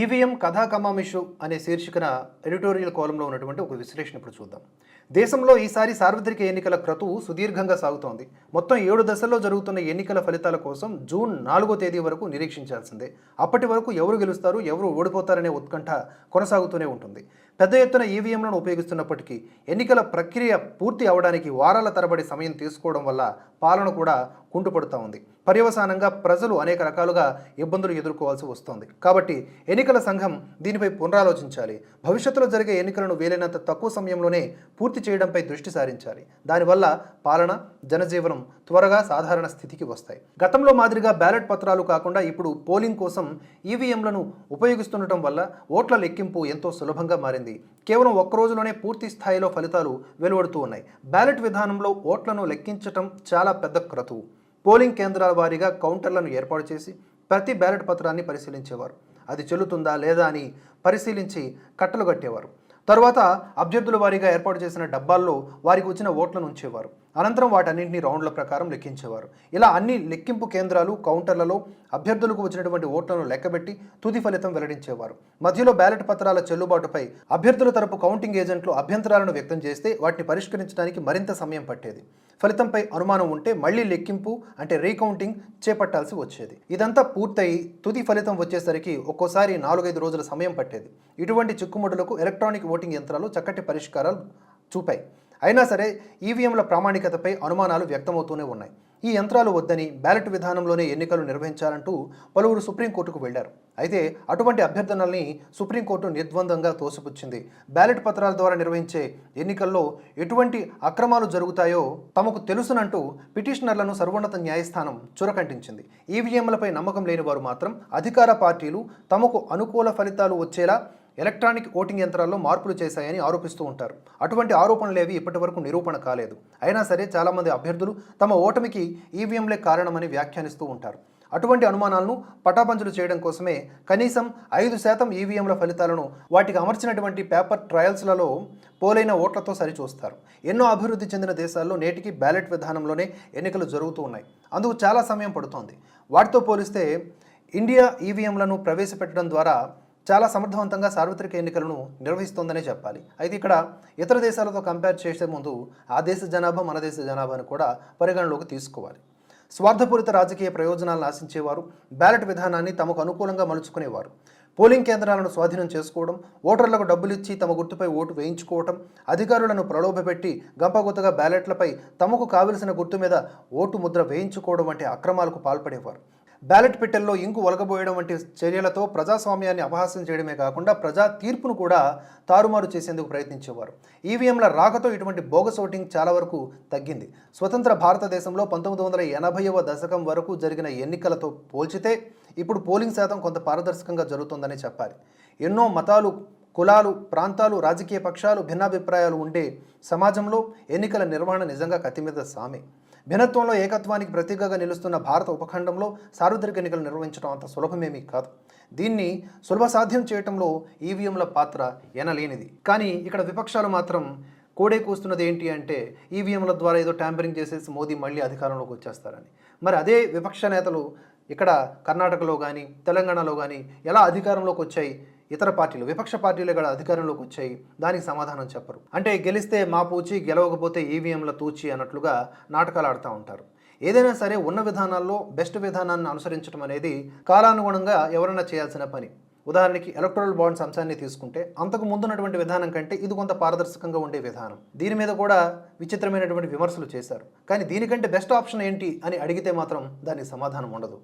EVM కథా కమామిషు అనే శీర్షికన ఎడిటోరియల్ కాలంలో ఉన్నటువంటి ఒక విశ్లేషణ ఇప్పుడు చూద్దాం. దేశంలో ఈసారి సార్వత్రిక ఎన్నికల క్రతువు సుదీర్ఘంగా సాగుతోంది. మొత్తం ఏడు దశల్లో జరుగుతున్న ఎన్నికల ఫలితాల కోసం జూన్ నాలుగో తేదీ వరకు నిరీక్షించాల్సిందే. అప్పటి వరకు ఎవరు గెలుస్తారు ఎవరు ఓడిపోతారనే ఉత్కంఠ కొనసాగుతూనే ఉంటుంది. పెద్ద ఎత్తున ఈవీఎంలను ఉపయోగిస్తున్నప్పటికీ ఎన్నికల ప్రక్రియ పూర్తి అవడానికి వారాల తరబడి సమయం తీసుకోవడం వల్ల పాలన కూడా కుంటుపడుతూ ఉంది. పర్యవసానంగా ప్రజలు అనేక రకాలుగా ఇబ్బందులు ఎదుర్కోవాల్సి వస్తోంది. కాబట్టి ఎన్నికల సంఘం దీనిపై పునరాలోచించాలి. భవిష్యత్తులో జరిగే ఎన్నికలను వీలైనంత తక్కువ సమయంలోనే పూర్తి చేయడంపై దృష్టి సారించాలి. దానివల్ల పాలన జనజీవనం త్వరగా సాధారణ స్థితికి వస్తాయి. గతంలో మాదిరిగా బ్యాలెట్ పత్రాలు కాకుండా ఇప్పుడు పోలింగ్ కోసం ఈవీఎంలను ఉపయోగిస్తుండటం వల్ల ఓట్ల లెక్కింపు ఎంతో సులభంగా మారింది. కేవలం ఒక్క రోజులోనే పూర్తి స్థాయిలో ఫలితాలు వెలువడుతూ ఉన్నాయి. బ్యాలెట్ విధానంలో ఓట్లను లెక్కించటం చాలా పెద్ద క్రతువు. పోలింగ్ కేంద్రాల వారీగా కౌంటర్లను ఏర్పాటు చేసి ప్రతి బ్యాలెట్ పత్రాన్ని పరిశీలించేవారు. అది చెల్లుతుందా లేదా అని పరిశీలించి కట్టలు కట్టేవారు. తరువాత అభ్యర్థుల వారీగా ఏర్పాటు చేసిన డబ్బాల్లో వారికి వచ్చిన ఓట్లను ఉంచేవారు. అనంతరం వాటన్నింటినీ రౌండ్ల ప్రకారం లెక్కించేవారు. ఇలా అన్ని లెక్కింపు కేంద్రాలు కౌంటర్లలో అభ్యర్థులకు వచ్చినటువంటి ఓట్లను లెక్కబెట్టి తుది ఫలితం వెల్లడించేవారు. మధ్యలో బ్యాలెట్ పత్రాల చెల్లుబాటుపై అభ్యర్థుల తరపు కౌంటింగ్ ఏజెంట్లు అభ్యంతరాలను వ్యక్తం చేస్తే వాటిని పరిష్కరించడానికి మరింత సమయం పట్టేది. ఫలితంపై అనుమానం ఉంటే మళ్ళీ లెక్కింపు అంటే రీకౌంటింగ్ చేపట్టాల్సి వచ్చేది. ఇదంతా పూర్తయి తుది ఫలితం వచ్చేసరికి ఒక్కోసారి నాలుగైదు రోజుల సమయం పట్టేది. ఇటువంటి చిక్కుముడులకు ఎలక్ట్రానిక్ ఓటింగ్ యంత్రాలు చక్కటి పరిష్కారాలు చూపాయి. అయినా సరే ఈవీఎంల ప్రామాణికతపై అనుమానాలు వ్యక్తమవుతూనే ఉన్నాయి. ఈ యంత్రాలు వద్దని బ్యాలెట్ విధానంలోనే ఎన్నికలు నిర్వహించాలంటూ పలువురు సుప్రీంకోర్టుకు వెళ్ళారు అయితే అటువంటి అభ్యర్థనల్ని సుప్రీంకోర్టు నిర్ద్వందంగా తోసిపుచ్చింది. బ్యాలెట్ పత్రాల ద్వారా నిర్వహించే ఎన్నికల్లో ఎటువంటి అక్రమాలు జరుగుతాయో తమకు తెలుసునంటూ పిటిషనర్లను సర్వోన్నత న్యాయస్థానం చురకంటించింది. ఈవీఎంలపై నమ్మకం లేని వారు మాత్రం అధికార పార్టీలు తమకు అనుకూల ఫలితాలు వచ్చేలా ఎలక్ట్రానిక్ ఓటింగ్ యంత్రాల్లో మార్పులు చేశాయని ఆరోపిస్తూ ఉంటారు. అటువంటి ఆరోపణలేవి ఇప్పటి వరకు నిరూపణ కాలేదు. అయినా సరే చాలామంది అభ్యర్థులు తమ ఓటమికి ఈవీఎంలే కారణమని వ్యాఖ్యానిస్తూ ఉంటారు. అటువంటి అనుమానాలను పటాపంచలు చేయడం కోసమే కనీసం ఐదు శాతం ఈవీఎంల ఫలితాలను వాటికి అమర్చినటువంటి పేపర్ ట్రయల్స్లలో పోలైన ఓట్లతో సరిచూస్తారు. ఎన్నో అభివృద్ధి చెందిన దేశాల్లో నేటికి బ్యాలెట్ విధానంలోనే ఎన్నికలు జరుగుతూ ఉన్నాయి. అందుకు చాలా సమయం పడుతోంది. వాటితో పోలిస్తే ఇండియా ఈవీఎంలను ప్రవేశపెట్టడం ద్వారా చాలా సమర్థవంతంగా సార్వత్రిక ఎన్నికలను నిర్వహిస్తోందనే చెప్పాలి. అయితే ఇక్కడ ఇతర దేశాలతో కంపేర్ చేసే ముందు ఆ దేశ జనాభా మన దేశ జనాభాను కూడా పరిగణలోకి తీసుకోవాలి. స్వార్థపూరిత రాజకీయ ప్రయోజనాలను ఆశించేవారు బ్యాలెట్ విధానాన్ని తమకు అనుకూలంగా మలుచుకునేవారు. పోలింగ్ కేంద్రాలను స్వాధీనం చేసుకోవడం ఓటర్లకు డబ్బులు ఇచ్చి తమ గుర్తుపై ఓటు వేయించుకోవటం అధికారులను ప్రలోభపెట్టి గంపగుత్తగా బ్యాలెట్లపై తమకు కావలసిన గుర్తు మీద ఓటు ముద్ర వేయించుకోవడం వంటి అక్రమాలకు పాల్పడేవారు. బ్యాలెట్ పెట్టెల్లో ఇంకు ఒలగబోయడం వంటి చర్యలతో ప్రజాస్వామ్యాన్ని అపహాస్యం చేయడమే కాకుండా ప్రజా తీర్పును కూడా తారుమారు చేసేందుకు ప్రయత్నించేవారు. ఈవీఎంల రాకతో ఇటువంటి బోగస్ ఓటింగ్ చాలా వరకు తగ్గింది. స్వతంత్ర భారతదేశంలో పంతొమ్మిది వందల ఎనభైవ దశకం వరకు జరిగిన ఎన్నికలతో పోల్చితే ఇప్పుడు పోలింగ్ శాతం కొంత పారదర్శకంగా జరుగుతుందని చెప్పాలి. ఎన్నో మతాలు కులాలు ప్రాంతాలు రాజకీయ పక్షాలు భిన్నాభిప్రాయాలు ఉండే సమాజంలో ఎన్నికల నిర్వహణ నిజంగా కత్తిమీద సామే. భిన్నత్వంలో ఏకత్వానికి ప్రతీకగా నిలుస్తున్న భారత ఉపఖండంలో సార్వత్రిక ఎన్నికలు నిర్వహించడం అంత సులభమేమీ కాదు. దీన్ని సులభ సాధ్యం చేయటంలో ఈవీఎంల పాత్ర ఎనలేనిది. కానీ ఇక్కడ విపక్షాలు మాత్రం కోడే కూస్తున్నది ఏంటి అంటే ఈవీఎంల ద్వారా ఏదో ట్యాంపరింగ్ చేసేసి మోదీ మళ్ళీ అధికారంలోకి వచ్చేస్తారని. మరి అదే విపక్ష నేతలు ఇక్కడ కర్ణాటకలో కానీ తెలంగాణలో కానీ ఎలా అధికారంలోకి వచ్చాయి? ఇతర పార్టీలు విపక్ష పార్టీలు కూడా అధికారంలోకి వచ్చాయి. దానికి సమాధానం చెప్పరు. అంటే గెలిస్తే మా పూచి గెలవకపోతే ఈవీఎంల తూచి అన్నట్లుగా నాటకాలు ఆడుతూ ఉంటారు. ఏదైనా సరే ఉన్న విధానాల్లో బెస్ట్ విధానాన్ని అనుసరించడం అనేది కాలానుగుణంగా ఎవరైనా చేయాల్సిన పని. ఉదాహరణకి ఎలక్ట్రల్ బాండ్స్ అంశాన్ని తీసుకుంటే అంతకు ముందున్నటువంటి విధానం కంటే ఇది కొంత పారదర్శకంగా ఉండే విధానం. దీని మీద కూడా విచిత్రమైనటువంటి విమర్శలు చేశారు. కానీ దీనికంటే బెస్ట్ ఆప్షన్ ఏంటి అని అడిగితే మాత్రం దానికి సమాధానం ఉండదు.